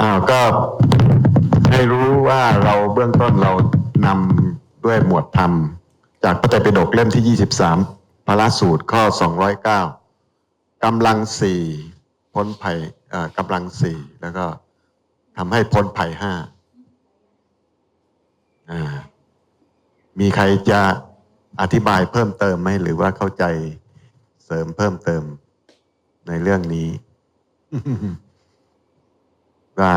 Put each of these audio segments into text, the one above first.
อ้าวก็ให้รู้ว่าเราเบื้องต้นเรานำด้วยหมวดธรรม จากพระไตรปิฎกเล่มที่ 23พระสูตรข้อ 209กำลังสี่พ้นภัยอ่อกำลังสี่แล้วก็ทำให้พ้นภัยห้าอ่ามีใครจะอธิบายเพิ่มเติมไหมหรือว่าเข้าใจเสริมเพิ่มเติมในเรื่องนี้ ว่า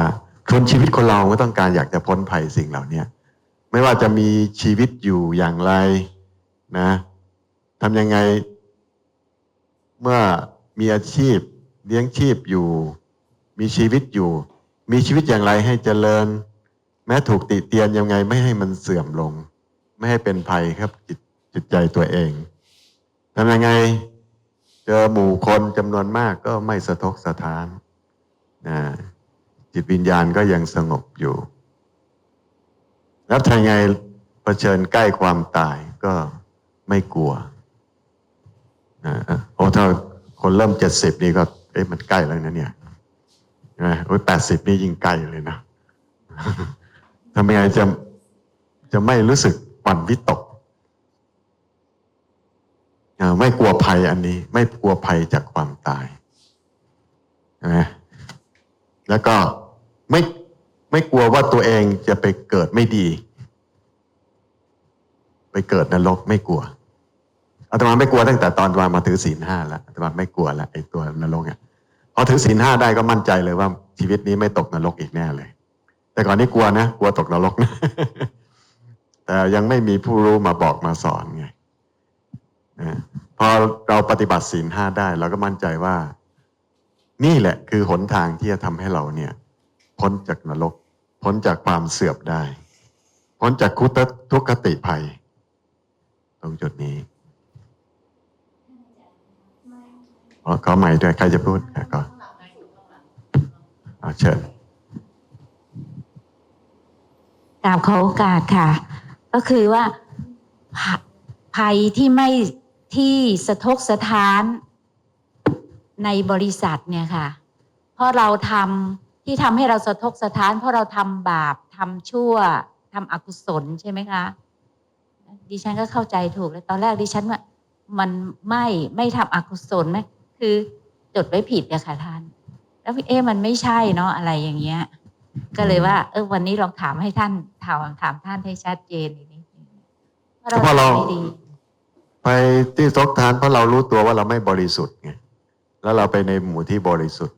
คนชีวิตคนเราก็ต้องการอยากจะพ้นภัยสิ่งเหล่านี้ไม่ว่าจะมีชีวิตอยู่อย่างไรนะทำยังไง เมื่อมีอาชีพเลี้ยงชีพอยู่ มีชีวิตอยู่ มีชีวิตอย่างไรให้เจริญ แม้ถูกติเตียนยังไงไม่ให้มันเสื่อมลง ไม่ให้เป็นภัยครับจิตจิตใจตัวเองทำยังไงเจอหมู่คนจำนวนมากก็ไม่สะทกสะท้านนะ จิตวิญญาณก็ยังสงบอยู่ แล้วทำยังไงเผชิญใกล้ความตายก็ไม่กลัวนะโอ้ถ้าคนเริ่มเจ็ดสิบนี่ก็ เอ๊ะมันใกล้แล้วนะเนี่ยใช่ไหมโอ้ยแปดสิบนี่ยิ่งใกล้เลยนะทำไงจะจะไม่รู้สึกหวั่นวิตก ไม่กลัวภัยอันนี้ ไม่กลัวภัยจากความตายใช่ไหม แล้วก็ไม่ไม่กลัวว่าตัวเองจะไปเกิดไม่ดี ไปเกิดนรกไม่กลัวอาตมาไม่กลัวตั้งแต่ตอนอาตมามาถือศีลห้าแล้วอาตมาไม่กลัวแล้วไอ้ตัวนรกเนี่ยพอถือศีลห้าได้ก็มั่นใจเลยว่าชีวิตนี้ไม่ตกนรกอีกแน่เลย แต่ก่อนนี้กลัวนะกลัวตกนรกนะแต่ยังไม่มีผู้รู้มาบอกมาสอนไงพอเราปฏิบัติศีลห้าได้ เราก็มั่นใจว่า นี่แหละคือหนทางที่จะทำให้เราเนี่ย พ้นจากนรก พ้นจากความเสื่อมได้ พ้นจากคุตทุกขติภัย ตรงจุดนี้ขอขอใหม่ด้วยใครจะพูดก่อนเอาเชิญกราบขอโอกาสค่ะ ก็คือว่าภัยที่ไม่ที่สะทกสะท้าน ในบริษัทเนี่ยค่ะ เพราะเราทำที่ทำให้เราสะทกสะท้าน เพราะเราทำบาปทำชั่วทำอกุศลใช่ไหมคะดิฉันก็เข้าใจถูกแล้วตอนแรกดิฉันว่ามันไม่ไม่ทำอกุศลไหมคือจดไว้ผิดอะค่ะท่าน แล้วเอ๊มันไม่ใช่เนาะอะไรอย่างเงี้ย ก็เลยว่า เออวันนี้ลองถามให้ท่านถามถามท่านให้ชัดเจนอีกนิดนึงเพราะเราเพราะเราทำไม่ดีไปที่ซกทานเพราะเรารู้ตัวว่าเราไม่บริสุทธิ์ไง แล้วเราไปในหมู่ที่บริสุทธิ์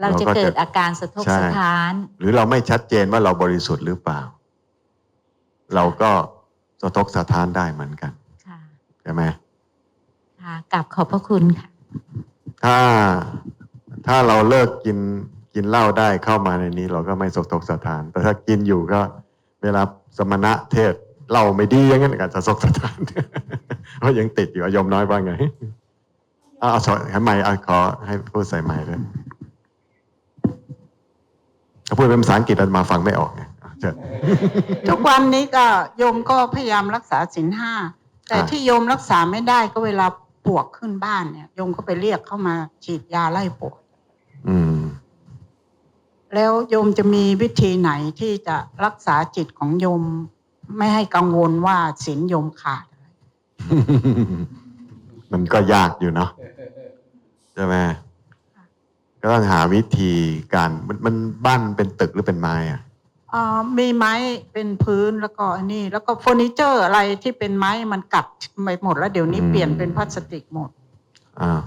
เราจะเราก็จะเกิดอาการสะทกใช่สะท้าน หรือเราไม่ชัดเจนว่าเราบริสุทธิ์หรือเปล่า เราก็สะทกสะท้านได้เหมือนกันค่ะใช่ไหมค่ะกลับขอบพระคุณค่ะ ถ้าถ้าเราเลิกกินกินเหล้าได้เข้ามาในนี้ เราก็ไม่สะทกสะท้าน แต่ถ้ากินอยู่ก็ เวลาสมณะเทศเหล้าไม่ดีอย่างนั้นก็จะสะทกสะท้านเพราะยังติดอยู่อะโยมน้อยว่าไงเอาเอาสอนให้ใหม่เอาขอให้พูดใส่ใหม่ด้วยถ้าพูดเป็นภาษาอังกฤษอาตมาฟังไม่ออกไงอะเชิญ ทุกวันนี้ก็โยมก็พยายามรักษาศีลห้าแต่อ่า ที่โยมรักษาไม่ได้ก็เวลาปวกขึ้นบ้านเนี่ยโยมก็ไปเรียกเข้ามาฉีดยาไล่ปวก อืม แล้วโยมจะมีวิธีไหนที่จะรักษาจิตของโยมไม่ให้กังวลว่าศีลโยมขาด มันก็ยากอยู่เนาะใช่ไหมก็ต้องหาวิธีการมันมันบ้านเป็นตึกหรือเป็นไม้อะเอ่อมีไม้เป็นพื้นแล้วก็อันนี้ แล้วก็เฟอร์นิเจอร์อะไรที่เป็นไม้มันกัดไปหมดแล้วเดี๋ยวนี้เปลี่ยนเป็นพลาสติกหมดอ้าว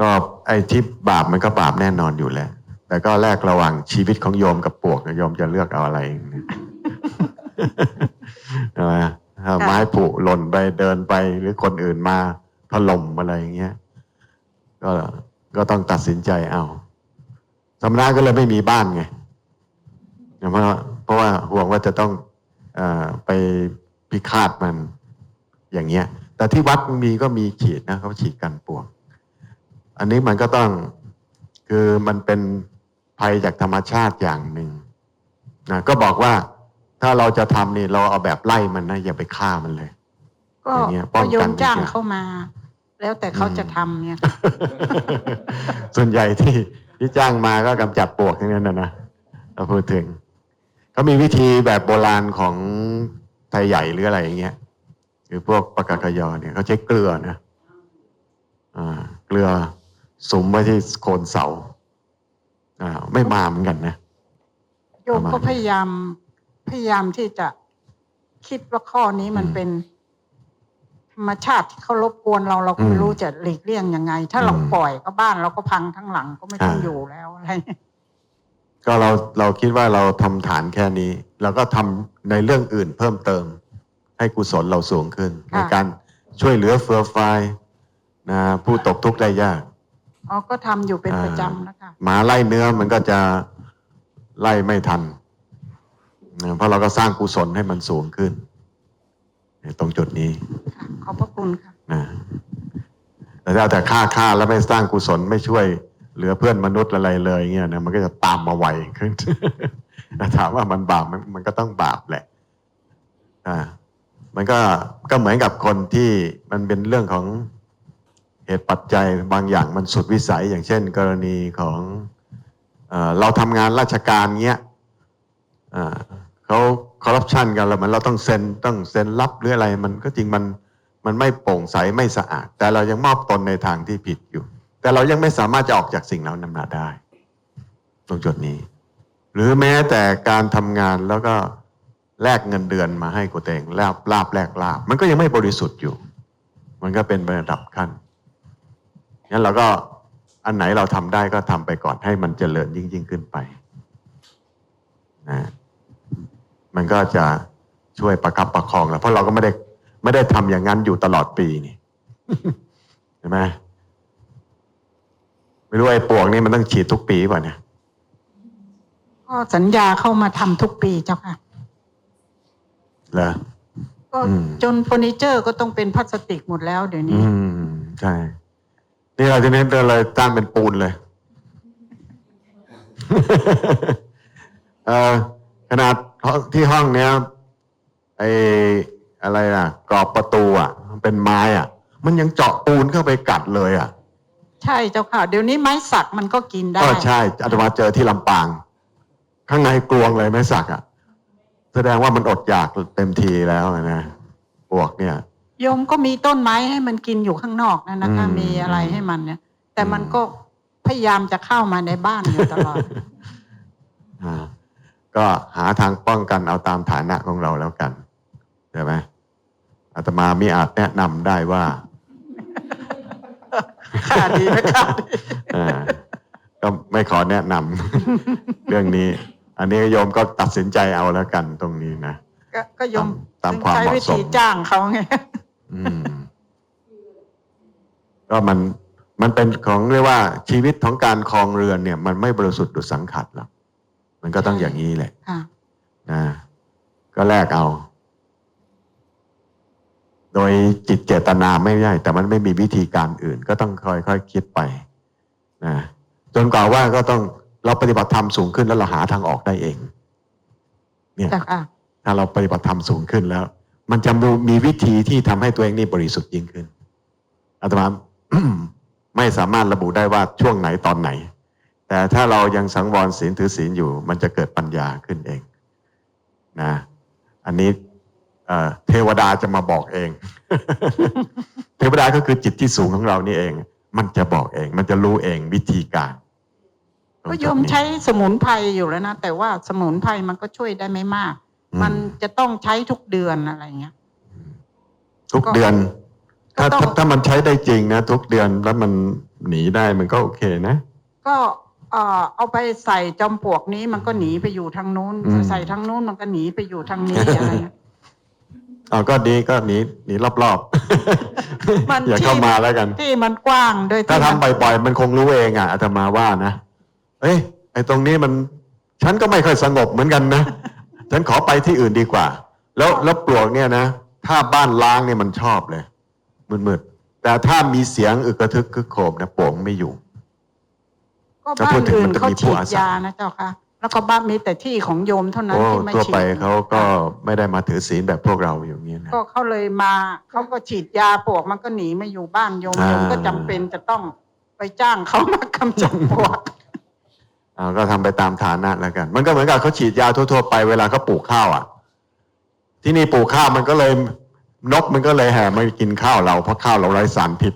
ก็ไอ้ที่บาปมันก็บาปแน่นอนอยู่แล้ว แต่ก็แลกระหว่างชีวิตของโยมกับปวกนะโยมจะเลือกเอาอะไรเนี่ยใช่ไหมถ้าไม้ผุหล่นไปเดินไปหรือคนอื่นมาถล่มอะไรอย่างเงี้ย ก็ก็ต้องตัดสินใจเอาสำนักก็เลยไม่มีบ้านไงเพราะเพราะว่าห่วงว่าจะต้องเออไปพิฆาตมันอย่างเงี้ย แต่ที่วัดมีก็มีฉีดนะเขาฉีดกันปวก อันนี้มันก็ต้องคือมันเป็นภัยจากธรรมชาติอย่างหนึ่งนะก็บอกว่าถ้าเราจะทำนี่เราเอาแบบไล่มันนะอย่าไปฆ่ามันเลยก็อย่างเงี้ยป้องก็โยกันมจ้างดีกว่าเข้ามา แล้วแต่เขาจะทำเนี่ยส่วนใหญ่ที่ที่จ้างมาก็กำจัดปลวกทั้งนั้นนะนะเราพูดถึงเขามีวิธีแบบโบราณของไทยใหญ่หรืออะไรอย่างเงี้ยคือพวกปากกากยอเนี่ยเขาใช้เกลือนะอ่าเกลือสุมไว้ที่โคนเสาอ่าไม่มาเหมือนกันนะโยมก็พยายามพยายามที่จะคิดว่าข้อนี้มันอืมเป็นธ รรมชาติที่เขารบกวนเราเราก็ไม่อืมรู้จะหลีกเลี่ยงยังไง ถ้าเราอืมปล่อยก็บ้านเราก็พังทั้งหลังก็ไม่ต้องอ่าอยู่แล้วอะไรก็เราเราคิดว่าเราทำฐานแค่นี้เราก็ทำในเรื่องอื่นเพิ่มเติม ให้กุศลเราสูงขึ้น ในการช่วยเหลือเฟือไฟนะผู้ตกทุกข์ได้ยากอ๋อก็ทำอยู่เป็นประจำนะคะหมาไล่เนื้อมันก็จะไล่ไม่ทันนะเพราะเราก็สร้างกุศลให้มันสูงขึ้นใน ตรงจุดนี้ค่ะขอบพระคุณค่ะนะแต่ถ้าเอาแต่ฆ่าฆ่าแล้วไม่สร้างกุศลไม่ช่วยเหลือเพื่อนมนุษย์อะไรเลยเงี้ยนะมันก็จะตามมาไวขึ้นแต่ถามว่ามันบาปไหมมันก็ต้องบาปแหละ อ่า มันก็ก็เหมือนกับคนที่มันเป็นเรื่องของเหตุปัจจัยบางอย่างมันสุดวิสัย อย่างเช่น กรณีของเออเราทำงานราชการเงี้ยอ่าเขา คอร์รัปชันกันแล้วมันเราต้องเซ็นต้องเซ็นรับหรืออะไรมันก็จริงมันมันไม่โปร่งใสไม่สะอาด แต่เรายังมอบตนในทางที่ผิดอยู่ แต่เรายังไม่สามารถจะออกจากสิ่งเหล่านั้นมาได้ ตรงจุดนี้ หรือแม้แต่การทำงานแล้วก็แลกเงินเดือนมาให้กูเองลาบลาบแลกลาบ มันก็ยังไม่บริสุทธิ์อยู่ มันก็เป็นระดับขั้นงั้นเราก็อันไหนเราทำได้ก็ทำไปก่อนให้มันเจริญยิ่งยิ่งขึ้นไปนะ มันก็จะช่วยประคับประคองเราเพราะเราก็ไม่ได้ไม่ได้ทำอย่างนั้นอยู่ตลอดปีนี่ใช่ไหมไม่รู้ไอ้ปวกนี่มันต้องฉีดทุกปีป่ะเนี่ยก็สัญญาเข้ามาทำทุกปีเจ้าค่ะ เหรอ ก็อืม จนเฟอร์นิเจอร์ก็ต้องเป็นพลาสติกหมดแล้วเดี๋ยวอืนี้มใช่ นี่เราจะเน้นเลยตั้งเป็นปูนเลย เออขนาดห้อง ที่ห้องเนี้ยไออะไรอะ กรอบประตูอะมันเป็นไม้อะ มันยังเจาะปูนเข้าไปกัดเลยอะใช่เจ้าค่ะ เดี๋ยวนี้ไม้สักมันก็กินได้ ก็ใช่อาตมาเจอที่ลำปาง ข้างในกลวงเลยไม่สักอะ แสดงว่ามันอดอยากเต็มทีแล้วนะปวกเนี่ย โยมก็มีต้นไม้ให้มันกินอยู่ข้างนอกนะนะคะ อืม มีอะไรให้มันเนี่ย แต่มันอืมก็พยายามจะเข้ามาในบ้านอยู่ตลอด อ่า ก็หาทางป้องกันเอาตามฐานะของเราแล้วกันใช่ไหมอาตมาไม่อาจแนะนำได้ว่าค่ะดีไหมครับอ่าก็ไม่ขอแนะนำเรื่องนี้ อันนี้โยมก็ตัดสินใจเอาแล้วกันตรงนี้นะก็ก็โยมตามความใช้เหมาะวิสมธีจ้างเขาไงอืมก็มันมันเป็นของเรียกว่าชีวิตของการครองเรือนเนี่ย มันไม่บริสุทธิ์ดุจสังขัดหรอก มันก็ต้องอย่างนี้แหละค่ะนะก็แลกเอา โดยจิตเจตนาไม่ได้แต่มันไม่มีวิธีการอื่น ก็ต้องค่อยๆคคิดไปนะจนกว่าว่าก็ต้องเราปฏิบัติธรรมสูงขึ้นแล้วเราหาทางออกได้เอง เนี่ยแต่ค่ะถ้าเราปฏิบัติธรรมสูงขึ้นแล้ว มันจะมีวิธีที่ทำให้ตัวเองนี่บริสุทธิ์ยิ่งขึ้นอาตมาไม่สามารถระบุได้ว่าช่วงไหนตอนไหน แต่ถ้าเรายังสังวรศีลถือศีลอยู่ มันจะเกิดปัญญาขึ้นเองนะอันนี้เอ่อเทวดาจะมาบอกเอง เทวดาก็คือจิตที่สูงของเรานี่เอง มันจะบอกเอง มันจะรู้เองวิธีการก็โยมใช้สมุนไพรอยู่แล้วนะแต่ว่าสมุนไพรมันก็ช่วยได้ไม่มากอืมมันจะต้องใช้ทุกเดือนอะไรเงี้ยทุกเดือนก็ถ้าต้องถ้าถ้ามันใช้ได้จริงนะทุกเดือนแล้วมันหนีได้มันก็โอเคนะ ก็ เอ่อเอาไปใส่จอมปลวกนี้มันก็หนีไปอยู่ทางนู้น อืม ใส่ทางนู้นมันก็หนีไปอยู่ทางนี้อะไรเงี้ยอ๋อก็ดีก็หนีหนีรอบมัน ๆ อย่าที่เข้ามาแล้วกัน ที่มันกว้างโดยถ้าที่ทำมันบ่อยๆ มันคงรู้เองอะอาตมาว่านะ เอ้ยไอ้ตรงนี้มัน ฉันก็ไม่ค่อยสงบเหมือนกันนะ ฉันขอไปที่อื่นดีกว่า แล้วแล้วปลวกเนี่ยนะ ถ้าบ้านล้างเนี่ยมันชอบเลยมืดๆแต่ถ้ามีเสียงอึกกระทึกคึกโครมเนี่ยปลวกไม่อยู่ ก็ถ้าบ้าพูนดถึงอื่มันนจะเขามีผู้ฉีดอาศัยยานะเจ้าค่ะ แล้วก็บ้านมีแต่ที่ของโยมเท่านั้นโอ้ที่ไม่ทั่วฉีดไปเขาก็ไม่ได้มาถือศีลแบบพวกเราอย่างนี้นะ ก็เขาเลยมาเขาก็ฉีดยาปลวกมันก็หนีมาอยู่บ้านโยมอ่า โยมก็จำเป็นจะต้องไปจ้างเขามากำจัดปลวก อ่าก็ทำไปตามฐานะแล้วกัน มันก็เหมือนกับเขาฉีดยาทั่ว ๆ ไปเวลาเขาปลูกข้าวอะ ที่นี่ปลูกข้าวมันก็เลยนกมันก็เลยแห่มากินข้าวเราเพราะข้าวเราไร้สารพิษ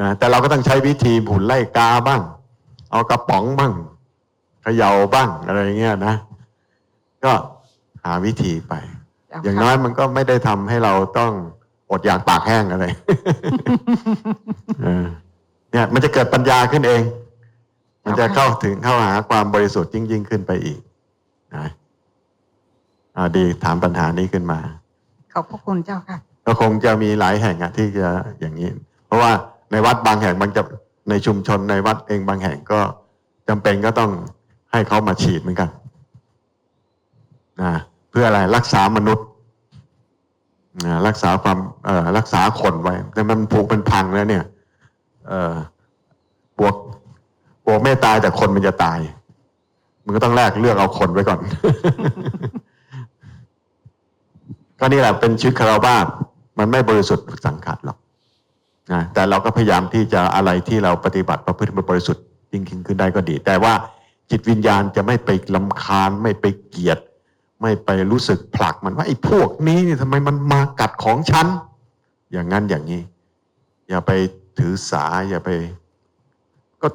นะแต่เราก็ต้องใช้วิธีผุนไล่กาบ้าง เอากระป๋องบ้างเขย่าบ้างอะไรเงี้ยนะ ก็หาวิธีไปเจ้าอย่างค่ะน้อยมันก็ไม่ได้ทำให้เราต้องอดอยากปากแห้งอะไรเออเนี่ย มันจะเกิดปัญญาขึ้นเอง มันจะเข้าถึงเข้าหาความบริสุทธิ์ยิ่งยิ่งขึ้นไปอีกนะอ่าดีถามปัญหานี้ขึ้นมา ขอบพระคุณเจ้าค่ะก็คงจะมีหลายแห่งอะที่จะอย่างนี้ เพราะว่าในวัดบางแห่งบางจะ ในชุมชนในวัดเองบางแห่งก็จำเป็นก็ต้องให้เขามาฉีดเหมือนกันนะเพื่ออะไรรักษามนุษย์นะรักษาความเอ่อรักษาคนไว้ แต่มันผูกเป็นพังแล้วเนี่ยเอ่อบวกบวกไม่ตายแต่คนมันจะตาย มันก็ต้องแลกเลือกเอาคนไว้ก่อน ก็นี่แหละเป็นชีวิตคารวาสมันไม่บริสุทธิ์สังขารหรอก นะแต่เราก็พยายามที่จะอะไรที่เราปฏิบัติประพฤติมันบริสุทธิ์ยิ่งขึ้นได้ก็ดี แต่ว่าจิตวิญญาณจะไม่ไปลำคาญ ไม่ไปเกลียด ไม่ไปรู้สึกผลักมันว่าไอ้พวกนี้นี่ทำไมมันมากัดของฉัน อย่างนั้นอย่างนี้ อย่าไปถือสาอย่าไป ก็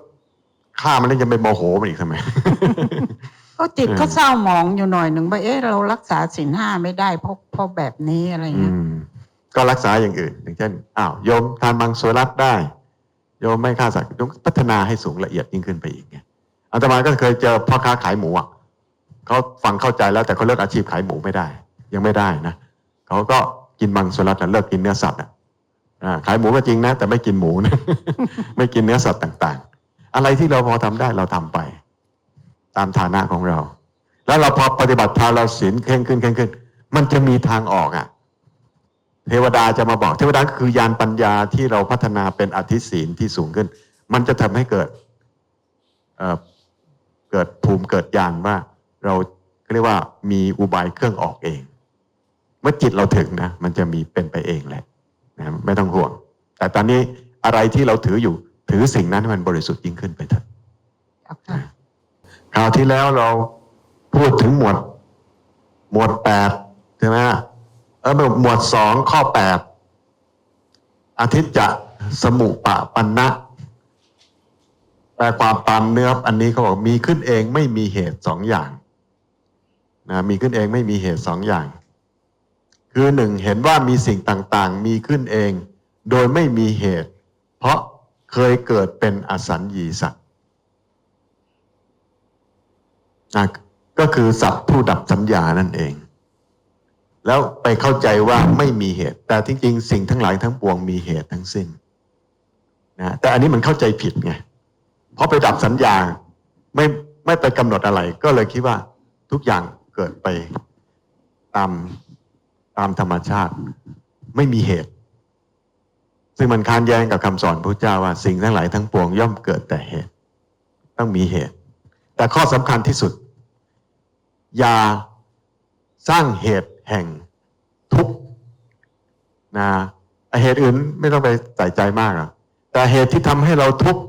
ฆ่ามันแล้วยังไปโมโหมันอีกทำไมก็จิตอืมก็เศร้าหมองอยู่หน่อยหนึ่งว่าเอ๊ะเรารักษาศีลห้าไม่ได้เพราะเพราะแบบนี้อะไรอืเงี้ยม ก็รักษาอย่างอื่น อย่างเช่นอ้าวโยมทานมังสวิรัตได้ โยมไม่ฆ่าสัตว์ต้องพัฒนาให้สูงละเอียดยิ่งขึ้นไปอีกไงอาตมาก็เคยเจอพ่อค้าขายหมูอะเขาฟังเข้าใจแล้วแต่เขาเลิกอาชีพขายหมูไม่ได้ ยังไม่ได้นะเขาก็กินมังสวิรัตนะเลิกกินเนื้อสัตว์อะขายหมูก็จริงนะ แต่ไม่กินหมูนะไม่กินเนื้อสัตว์ต่างๆ อะไรที่เราพอทำได้เราทำไป ตามฐานะของเรา แล้วเราพอปฏิบัติทานเราศีลเข่งขึ้นเข่งขึ้น มันจะมีทางออกอะ เทวดาจะมาบอก เทวดาก็คือยานปัญญาที่เราพัฒนาเป็นอธิศีลที่สูงขึ้น มันจะทำให้เกิดเอ่อเกิดภูมิเกิดญาณว่าเราเรียกว่ามีอุบายเครื่องออกเอง เมื่อจิตเราถึงนะมันจะมีเป็นไปเองแหละนะไม่ต้องห่วง แต่ตอนนี้อะไรที่เราถืออยู่ ถือสิ่งนั้นให้มันบริสุทธิ์ยิ่งขึ้นไปเถอะเจ้าค่ะคราวที่แล้วเราพูดถึงหมวดหมวดแปดใช่ไหม เออหมวดสองข้อแปดอาทิตย์จะสมุปะปันนะแปลความตามเนื้ออันนี้เขาบอกมีขึ้นเองไม่มีเหตุสองอย่างนะมีขึ้นเองไม่มีเหตุสองอย่าง คือหนึ่งเห็นว่ามีสิ่งต่างๆ มีขึ้นเอง โดยไม่มีเหตุ เพราะเคยเกิดเป็นอสัญญีสัตว์นะก็คือสัตว์ผู้ดับสัญญานั่นเอง แล้วไปเข้าใจว่าไม่มีเหตุ แต่จริงๆ สิ่งทั้งหลายทั้งปวงมีเหตุทั้งสิ้นนะแต่อันนี้มันเข้าใจผิดไงเพราะไปดับสัญญาไม่ไม่ไปกำหนดอะไร ก็เลยคิดว่าทุกอย่างเกิดไปตามตามธรรมชาติ ไม่มีเหตุ ซึ่งมันค้านแย้งกับคำสอนพระเจ้าว่า สิ่งทั้งหลายทั้งปวงย่อมเกิดแต่เหตุ ต้องมีเหตุ แต่ข้อสำคัญที่สุด อย่า สร้างเหตุแห่งทุกข์นะเหตุอื่นไม่ต้องไปใส่ใจมากหรอกแต่เหตุที่ทำให้เราทุกข์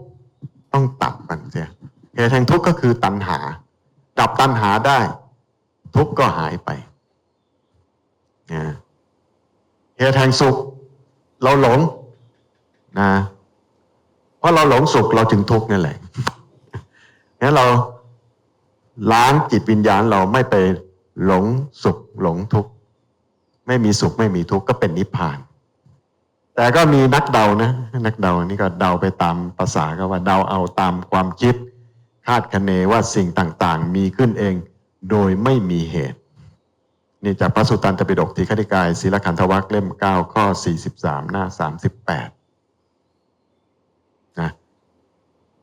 ต้องตัดมันเสียเหตุแห่งทุกข์ก็คือตัณหา ดับตัณหาได้ ทุกข์ก็หายไปนะเหตุแห่งสุข เราหลงนะเพราะเราหลงสุขเราจึงทุกข์นั่นแหละงั้นเราล้างจิตวิญญาณเราไม่ไป หลงสุขหลงทุกข์ไม่มีสุขไม่มีทุกข์ก็เป็นนิพพาน แต่ก็มีนักเดานะนักเดานี่ก็เดาไปตามภาษาก็ว่าเดาเอาตามความคิด คาดคะเนว่าสิ่งต่างๆ มีขึ้นเองโดยไม่มีเหตุ นี่จากพระสุตตันตปิฎกทีฆนิกายศีลขันธวัคเล่ม 9 ข้อ 43 หน้า 38นะ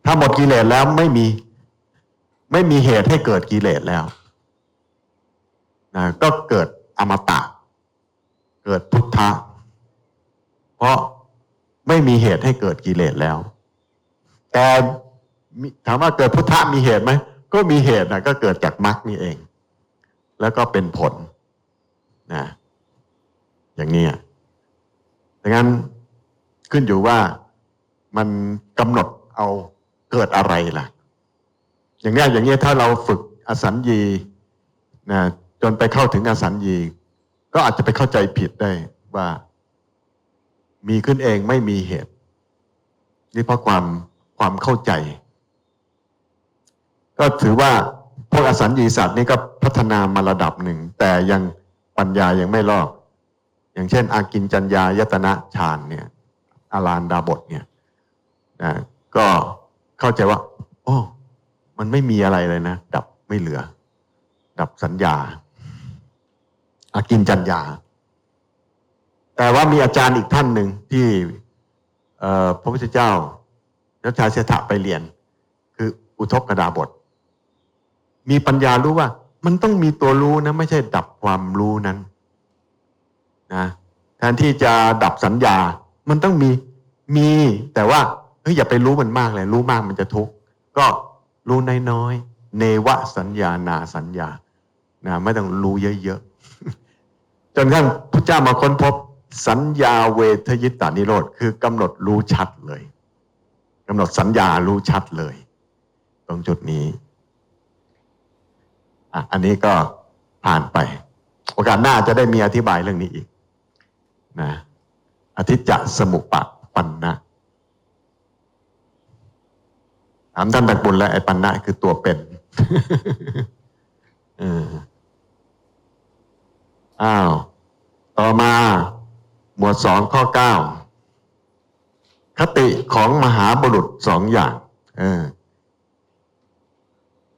ถ้าหมดกิเลสแล้วไม่มีไม่มีเหตุให้เกิดกิเลสแล้ว นะก็เกิดอมตะ เกิดพุทธะ เพราะไม่มีเหตุให้เกิดกิเลสแล้ว แต่ถามว่าเกิดพุทธะมีเหตุไหม ก็มีเหตุนะก็เกิดจากมรรคนี่เอง แล้วก็เป็นผลนะอย่างนี้อะดังนั้นขึ้นอยู่ว่ามันกำหนดเอาเกิดอะไรล่ะ อย่างนี้อย่างนี้ถ้าเราฝึกอสัญญีนะ จนไปเข้าถึงอสัญญี ก็อาจจะไปเข้าใจผิดได้ว่า มีขึ้นเองไม่มีเหตุ นี่เพราะความความเข้าใจ ก็ถือว่าพวกอสัญญีสัตว์นี่ก็พัฒนามาระดับหนึ่ง แต่ยังปัญญายังไม่รอบอย่างเช่น อากินจัญญายตนะฌานเนี่ยอาลานดาบทเนี่ยนะก็เข้าใจว่า โอ้ มันไม่มีอะไรเลยนะ ดับไม่เหลือ ดับสัญญา อากินจัญญา แต่ว่ามีอาจารย์อีกท่านหนึ่งที่พระพุทธเจ้ารัชาเสถะไปเรียน คืออุทกดาบท มีปัญญารู้ว่า มันต้องมีตัวรู้นะ ไม่ใช่ดับความรู้นั้นนะแทนที่จะดับสัญญา มันต้องมีมีแต่ว่าเฮ้ยอย่าไปรู้มันมากเลย รู้มากมันจะทุกข์ก็รู้น้อยๆเนวะสัญญานาสัญญานะไม่ต้องรู้เยอะๆ จนกระทั่งพระเจ้ามาค้นพบสัญญาเวทยิตานิโรธคือกำหนดรู้ชัดเลยกำหนดสัญญารู้ชัดเลย ตรงจุดนี้อะอันนี้ก็ผ่านไป โอกาสหน้าจะได้มีอธิบายเรื่องนี้อีกนะอธิจจสมุปะปันนะถามท่านตักบุญแล้วไอ้ปันนะคือตัวเป็น อ อ้าว ต่อมาหมวดสองข้อเก้าคติของมหาบุรุษสองอย่างเออ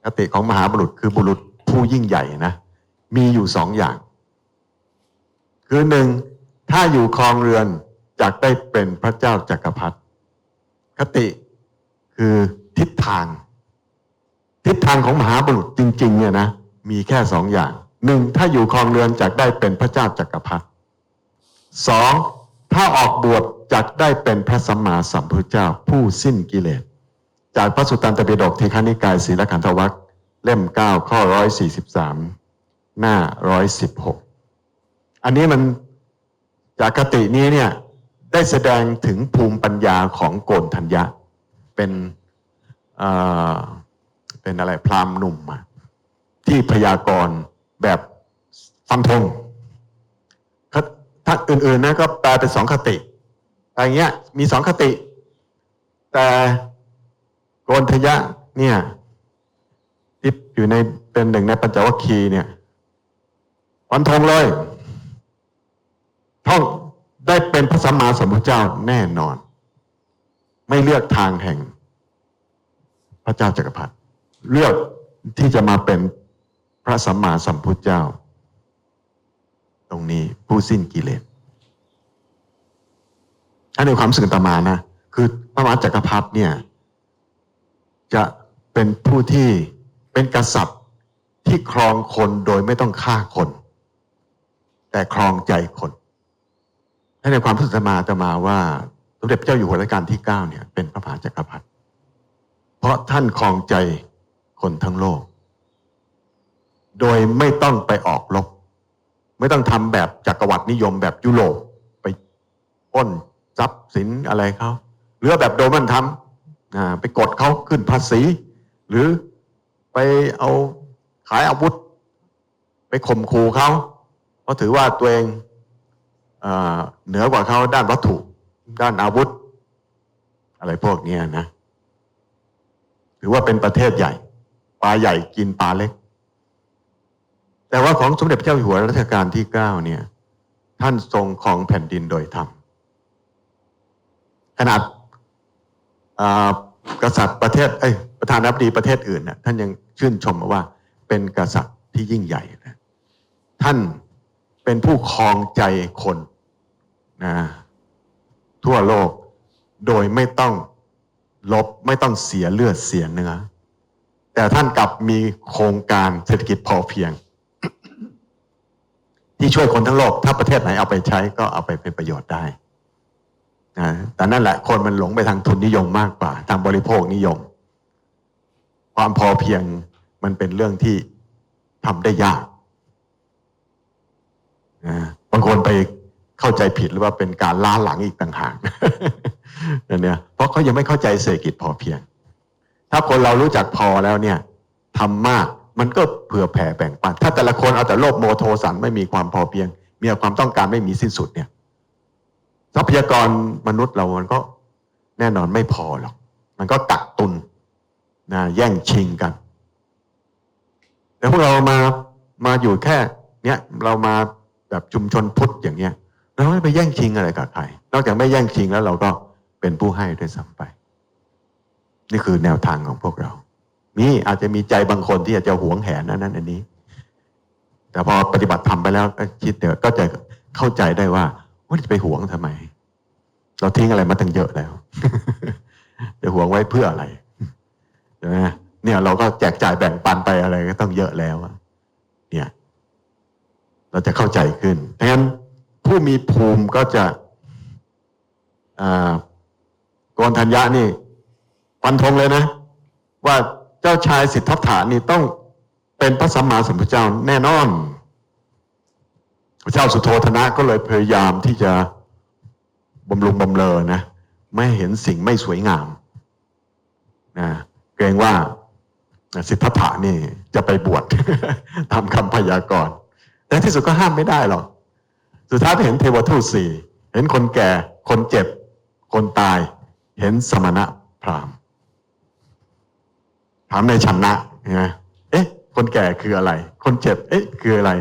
คติของมหาบุรุษคือบุรุษผู้ยิ่งใหญ่นะ มีอยู่สองอย่าง คือหนึ่งถ้าอยู่ครองเรือนจากได้เป็นพระเจ้าจักรพรรดิคติคือทิศทาง ทิศทางของมหาบุรุษจริง ๆ เนี่ยนะ มีแค่สองอย่าง หนึ่งถ้าอยู่ครองเรือนจากได้เป็นพระเจ้าจักรพรรดิสองถ้าออกบวชจากได้เป็นพระสัมมาสัมพุทธเจ้าผู้สิ้นกิเลส จากพระสุตตันตปิฎกทีฆานิกายศีลขันธวัคเล่มเก้าข้อร้อยสี่สิบสามหน้าร้อยสิบหกอันนี้มันจากคตินี้เนี่ยได้แสดงถึงภูมิปัญญาของโกนทัญญะเป็นเอ่อเป็นอะไรพรามหนุ่มอะที่พยากรณ์ แบบฟันธงถ้านอื่นๆนะก็แปลเป็นสองคติอย่างเงี้ย มีสองคติ แต่โกนทยะเนี่ยที่อยู่ในเป็นหนึ่งในปัญจวัคคีย์เนี่ยฟันธงเลยต้องได้เป็นพระสัมมาสัมพุทธเจ้าแน่นอน ไม่เลือกทางแห่งพระเจ้าจักรพรรดิเลือกที่จะมาเป็น พระสัมมาสัมพุทธเจ้า ตรงนี้ผู้สิ้นกิเลสถ้าในความสึกอตมานะ คือพระมหาจักรพรรดิเนี่ย จะเป็นผู้ที่เป็นกษัตริย์ที่ครองคนโดยไม่ต้องฆ่าคน แต่ครองใจคนถ้าในความสึกอตมาอาตมาว่าสมเด็จเจ้าอยู่หัวรัชกาลที่เก้าเนี่ยเป็นพระมหาจักรพรรดิเพราะท่านครองใจคนทั้งโลก โดยไม่ต้องไปออกรบไม่ต้องทำแบบจักรวรรดินิยมแบบยุโรปไปป้นทรัพย์สินอะไรเขาหรือแบบโดมันทำไปกดเขาขึ้นภาษี หรือไปเอาขายอาวุธ ไปข่มขู่เขาเพราะถือว่าตัวเองเอเหนือกว่าเขาด้านวัตถุ ด้านอาวุธ อะไรพวกนี้นะถือว่าเป็นประเทศใหญ่ปลาใหญ่กินปลาเล็ก แต่ว่าของสมเด็จพระเจ้าอยู่หัวรัชกาลที่เก้าเนี่ย ท่านทรงของแผ่นดินโดยธรรมขนาดกษัตริย์ประเทศเอ้ยประธานาธิบดีประเทศอื่นน่ะท่านยังชื่นชมว่าเป็นกษัตริย์ที่ยิ่งใหญ่นะท่านเป็นผู้ครองใจคนนะทั่วโลกโดยไม่ต้องลบไม่ต้องเสียเลือดเสียเนื้อแต่ท่านกลับมีโครงการเศรษฐกิจพอเพียง ที่ช่วยคนทั้งโลก ถ้าประเทศไหนเอาไปใช้ก็เอาไปเป็นประโยชน์ได้นะแต่นั่นแหละคนมันหลงไปทางทุนนิยมมากกว่า ทางบริโภคนิยม ความพอเพียงมันเป็นเรื่องที่ทำได้ยากนะบางคนไปเข้าใจผิดหรือว่าเป็นการล้าหลังอีกต่างหากนั่นเนี่ยเพราะเขายังไม่เข้าใจเศรษฐกิจพอเพียง ถ้าคนเรารู้จักพอแล้วเนี่ยทำมาก มันก็เผื่อแผ่แบ่งปัน ถ้าแต่ละคนเอาแต่โลภโมโทสันไม่มีความพอเพียง มีความต้องการไม่มีสิ้นสุดเนี่ย ทรัพยากรมนุษย์เรามันก็แน่นอนไม่พอหรอก มันก็กักตุนนะแย่งชิงกันแต่พวกเรามามาอยู่แค่เนี้ยเรามาแบบชุมชนพุทธอย่างเงี้ยเราไม่ไปแย่งชิงอะไรกับใคร นอกจากไม่แย่งชิงแล้วเราก็เป็นผู้ให้ด้วยซ้ำไป นี่คือแนวทางของพวกเรา นี่อาจจะมีใจบางคนที่อาจจะหวงแหนอันนั้นอันนี้ แต่พอปฏิบัติทำไปแล้วคิดเดี๋ยวก็จะเข้าใจได้ว่าว่าจะไปหวงทำไม เราทิ้งอะไรมาตั้งเยอะแล้วจะหวงไว้เพื่ออะไรใช่ไหมเนี่ยเราก็แจกจ่ายแบ่งปันไปอะไรก็ต้องเยอะแล้วเนี่ย เราจะเข้าใจขึ้นดังนั้นผู้มีภูมิก็จะอ่ากนธัญญะนี่ฟันธงเลยนะ ว่า จ้าชายสิทธัตถานี่ต้องเป็นพระสัมมาสัมพุทธเจ้าแน่นอน พระเจ้าสุโธธนะก็เลยพยายามที่จะบำรุงบำเรอนะ ไม่เห็นสิ่งไม่สวยงามนะเกรงว่าสิทธัตถะนี่จะไปบวชตามคำพยากรณ์แต่ที่สุดก็ห้ามไม่ได้หรอก สุดท้ายเห็นเทวทูตสี่เห็นคนแก่คนเจ็บ คนตาย เห็นสมณะพราหมณ์ ถามในชันนะนะเอ๊ะ คนแก่คืออะไร คนเจ็บ เอ๊ะ คืออะไร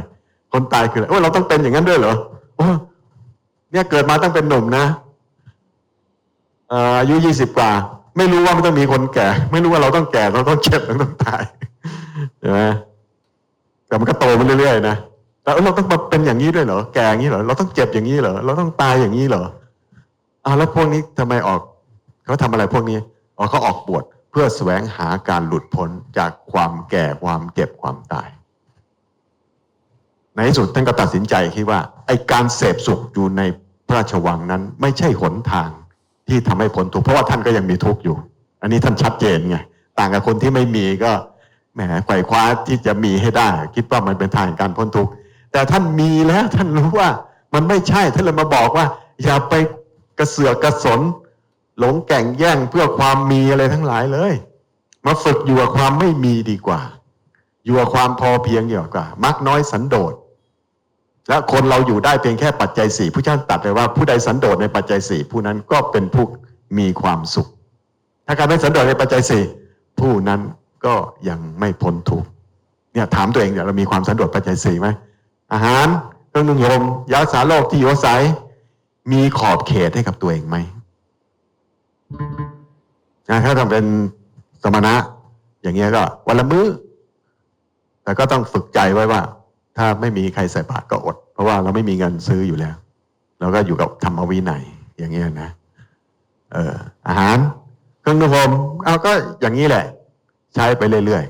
คนตายคืออะไรโอ้เราต้องเป็นอย่างนั้นด้วยเหรอโอ้เนี่ยเกิดมาตั้งเป็นหนุ่มนะอายุยี่สิบกว่า ไม่รู้ว่ามันต้องมีคนแก่ ไม่รู้ว่าเราต้องแก่เราต้องเจ็บเราต้องตายใช่ไหมแต่มันก็โตมาเรื่อยๆนะแต่เอ้ยเราต้องมาเป็นอย่างนี้ด้วยเหรอแก่อย่างนี้เหรอเราต้องเจ็บอย่างนี้เหรอเราต้องตายอย่างนี้เหรออ่าแล้วพวกนี้ทำไมออกเขาทำอะไรพวกนี้อ๋อเขาออกบวช พื่อแสวงหาการหลุดพ้นจากความแก่ความเจ็บความตาย ในที่สุดท่านก็ตัดสินใจคิดว่าไอการเสพสุขอยู่ในพระราชวังนั้น ไม่ใช่หนทางที่ทำให้พ้นทุกข์เพราะว่าท่านก็ยังมีทุกข์อยู่ อันนี้ท่านชัดเจนไงต่างกับคนที่ไม่มีก็แหมไขว่คว้าที่จะมีให้ได้ คิดว่ามันเป็นทางการพ้นทุกข์แต่ท่านมีแล้วท่านรู้ว่ามันไม่ใช่ท่านเลยมาบอกว่า อย่าไปกระเสือกกระสน หลงแก่งแย่งเพื่อความมีอะไรทั้งหลายเลย มาฝึกอยู่กับความไม่มีดีกว่า อยู่กับความพอเพียงดีกว่า มักน้อยสันโดษและคนเราอยู่ได้เพียงแค่ปัจจัยสี่ผู้เจ้าตัดเลยว่าผู้ใดสันโดษในปัจจัยสี่ผู้นั้นก็เป็นผู้มีความสุข ถ้าการไม่สันโดษในปัจจัยสี่ผู้นั้นก็ยังไม่พ้นทุกข์เนี่ยถามตัวเองเดี๋ยวเรามีความสันโดษปัจจัยสี่ไหมอาหารเครื่องนุ่งห่มยารักษาโรคที่อยู่อาศัยมีขอบเขตให้กับตัวเองไหม นะถ้าทำเป็นสมณะ อย่างเงี้ยก็ วันละมื้อ แต่ก็ต้องฝึกใจไว้ว่า ถ้าไม่มีใครใส่บาตรก็อด เพราะว่าเราไม่มีเงินซื้ออยู่แล้วเราก็อยู่กับธรรมวินัยอย่างเงี้ยนะเอออาหารเครื่องนุ่งห่มเอาก็อย่างนี้แหละ ใช้ไปเรื่อย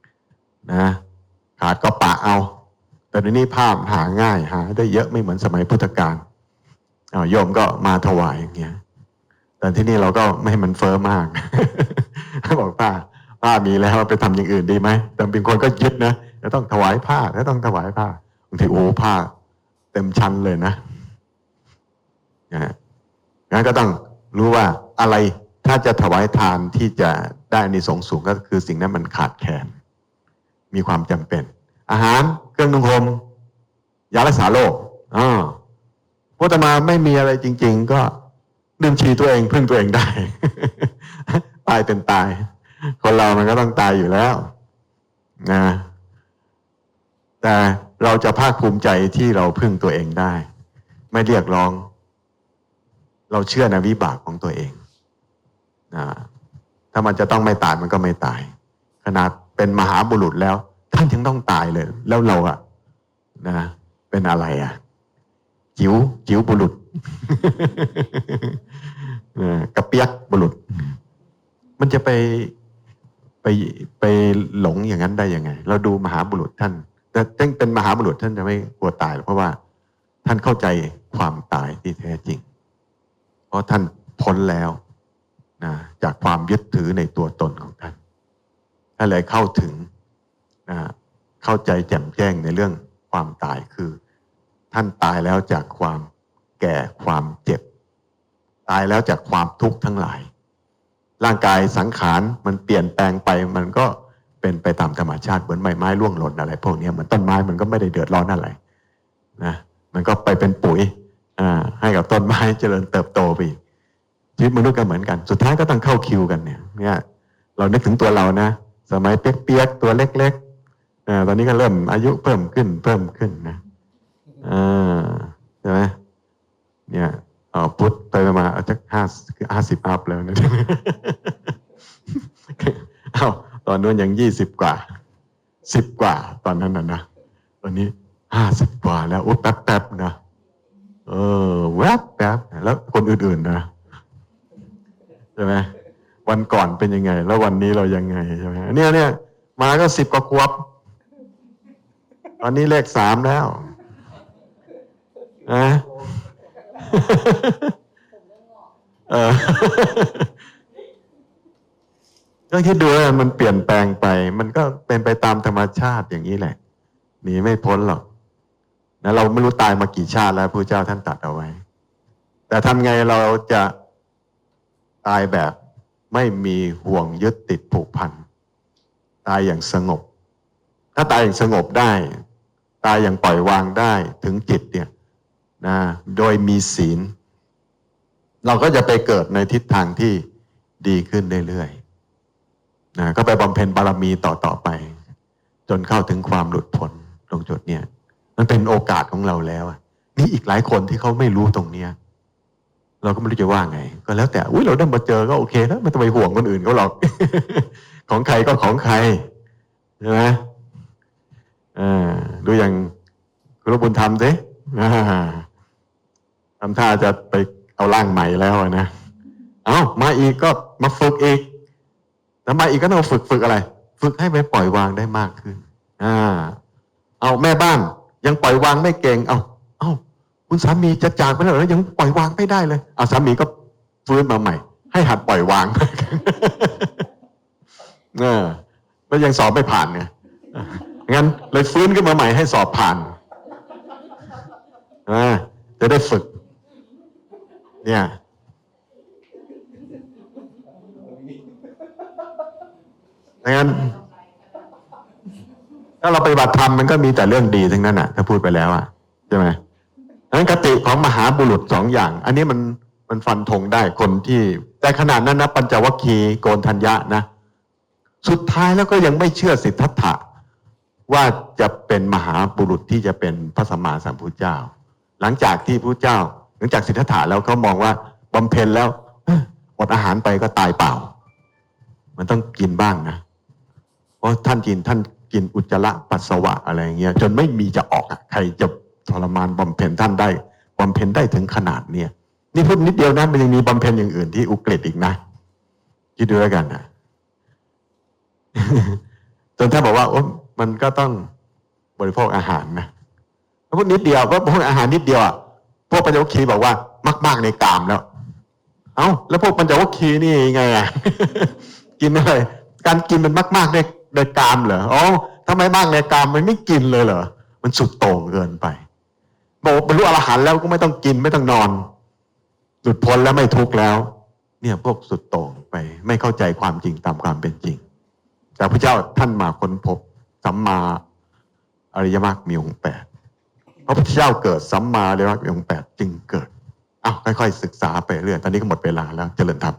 ๆนะขาดก็ปะเอา แต่ในนี้ผ้าหาง่ายหา ได้เยอะไม่เหมือนสมัยพุทธกาลเอาโยมก็มาถวายอย่างเงี้ย แต่ที่นี่เราก็ไม่ให้มันเฟอ้อมากบอกป้าป้ามีแล้วไปทำอย่างอื่นดีไหมแต่เป็นคนก็ยึดนะจะต้องถวายผ้าจะต้องถวายผ้าบางทีโอ้ผ้า เต็มชั้นเลยนะนะงั้นก็ต้องรู้ว่าอะไรถ้าจะถวายทานที่จะได้ในสงส์สูงก็คือสิ่งนั้นมันขาดแคลนมีความจำเป็น อาหารเครื่องนุ่งห่มยารักษาโรคอ่าพวกอาตมาไม่มีอะไรจริง ๆ ก็ ดึงชีตัวเองพึ่งตัวเองได้ ตายเป็นตาย คนเรามันก็ต้องตายอยู่แล้วนะแต่เราจะภาคภูมิใจที่เราพึ่งตัวเองได้ ไม่เรียกร้อง เราเชื่อในวิบากของตัวเองนะถ้ามันจะต้องไม่ตายมันก็ไม่ตาย ขนาดเป็นมหาบุรุษแล้ว ท่านยังต้องตายเลย แล้วเราอะนะเป็นอะไรอะจิ๋วจิ๋วบุรุษ กระเปียกบุรุษ มันจะไปไปไปหลงอย่างนั้นได้ยังไง เราดูมหาบุรุษท่านแต่ตั้งเป็นมหาบุรุษท่านจะไม่กลัวตายหรอกเพราะว่าท่านเข้าใจความตายที่แท้จริง เพราะท่านพ้นแล้วนะจากความยึดถือในตัวตนของท่านท่านเลยเข้าถึงนะเข้าใจแจ่มแจ้งในเรื่องความตายคือ ท่านตายแล้วจากความ แก่ความเจ็บ ตายแล้วจากความทุกข์ทั้งหลาย ร่างกายสังขารมันเปลี่ยนแปลงไป มันก็เป็นไปตามธรรมชาติเหมือนใบไม้ร่วงหล่นอะไรพวกนี้เหมือนต้นไม้มันก็ไม่ได้เดือดร้อนอะไรนะมันก็ไปเป็นปุ๋ยให้กับต้นไม้เจริญเติบโตไปชีวิตมนุษย์ก็เหมือนกัน สุดท้ายก็ต้องเข้าคิวกันเนี่ยเนี่ยเรานึกถึงตัวเรานะ สมัยเปียกๆตัวเล็กๆอตอนนี้ก็เริ่มอายุเพิ่มขึ้นเพิ่มขึ้นนะใช่ไหมเนี่ยเออพุทธไปประมาณ เอห้าสิบอัพแล้วนะเอาตอนนู้นยังยี่สิบกว่าสิบกว่า ตอนนั้นนะนะตอนนี้ห้าสิบกว่าแล้วโอุ๊ยแป๊บแป๊บนะเออแวบแป๊บแล้วคนอื่นๆนะใช่ไหมวันก่อนเป็นยังไง แล้ววันนี้เรายังไงใช่ไหมเนี่ยเนี่ยมาก็สิบกว่าขวบตอนนี้เลขสามแล้วนะ เออก็คิดดูว่ามันเปลี่ยนแปลงไป มันก็เป็นไปตามธรรมชาติอย่างนี้แหละหนีไม่พ้นหรอกนะเราไม่รู้ตายมากี่ชาติแล้วพระเจ้าท่านตัดเอาไว้ แต่ทำไงเราจะตายแบบไม่มีห่วงยึดติดผูกพัน ตายอย่างสงบ ถ้าตายอย่างสงบได้ ตายอย่างปล่อยวางได้ถึงจิตเนี่ยนะโดยมีศีล เราก็จะไปเกิดในทิศทางที่ดีขึ้นเรื่อยๆนะก็ไปบำเพ็ญบารมีต่อต่อไป จนเข้าถึงความหลุดพ้นตรงจุดเนี้ยมันเป็นโอกาสของเราแล้วอะมีอีกหลายคนที่เขาไม่รู้ตรงเนี้ยเราก็ไม่รู้จะว่าไง ก็แล้วแต่อุ้ยเราได้มาเจอก็โอเคแล้วไม่ต้องไปห่วงคนอื่นเขาหรอก ของใครก็ของใครใช่ไหมอ่าดูอย่างคุณบุญธรรมดิทำท่าจะไป เอาร่างใหม่แล้วนะ เอามาอีกก็มาฝึกอีกแล้วมาอีกก็ต้องฝึกฝึกอะไร ฝึกให้ไปปล่อยวางได้มากขึ้น อ่า เอาแม่บ้านยังปล่อยวางไม่เก่ง เอาเอาคุณสามีจะจากไปแล้วแล้วยังปล่อยวางไม่ได้เลยเอาสามีก็ฟื้นมาใหม่ ให้หัดปล่อยวางเออแล้วยังสอบไม่ผ่านไงงั้นเลยฟื้นขึ้นมาใหม่ให้สอบผ่านอ่าจะได้ฝึก เนี่ย ดังนั้น ถ้าเราปฏิบัติธรรมมันก็มีแต่เรื่องดีทั้งนั้นอะ ถ้าพูดไปแล้วอะใช่ไหมดังนั้นกติของมหาบุรุษสองอย่าง อันนี้มันมันฟันธงได้คนที่ แต่ขนาดนั้นนะปัญจวัคคีย์โกนทัญญะนะ สุดท้ายแล้วก็ยังไม่เชื่อสิทธัตถะว่าจะเป็นมหาบุรุษที่จะเป็นพระสัมมาสัมพุทธเจ้า หลังจากที่พระเจ้า หลังจากสิทธัตถะแล้วเขามองว่าบำเพ็ญแล้วอดอาหารไปก็ตายเปล่า มันต้องกินบ้างนะ เพราะท่านกินท่านกินอุจจาระปัสสาวะอะไรอย่างเงี้ยจนไม่มีจะออกอะใครจะทรมานบำเพ็ญท่านได้บำเพ็ญได้ถึงขนาดเนี้ยนี่พูดนิดเดียวนะมันยังมีบำเพ็ญอย่างอื่นที่อุกฤษอีกนะคิดดูแล้วกันนะจนท่านบอกว่าโอ้มันก็ต้องบริโภคอาหารนะพูดนิดเดียวก็พวกอาหารนิดเดียวอะ พวกปัญจวัคคีย์บอกว่ามาก ๆในกามแล้ว เอ้าแล้วพวกปัญจวัคคีย์นี่ไงอะกินอะไรการกินมันมากๆในในกามเหรออ๋อทำไมมากในกามมันไม่กินเลยเหรอมันสุดโต่งเกินไปบอกบรรลุอรหันต์แล้วก็ไม่ต้องกินไม่ต้องนอน หลุดพ้นแล้วไม่ทุกข์แล้ว เนี่ยพวกสุดโต่งไป ไม่เข้าใจความจริงตามความเป็นจริง แต่พระเจ้าท่านมาค้นพบสัมมาอริยมรรคมีองค์แปด ระพุทธเจ้าเกิดสัมมาเริยมรรคมีองค์แปดจึงเกิดอ้าวค่อย ๆ ศึกษาไปเรื่อยตอนนี้ก็หมดเวลาแล้วเจริญธรรม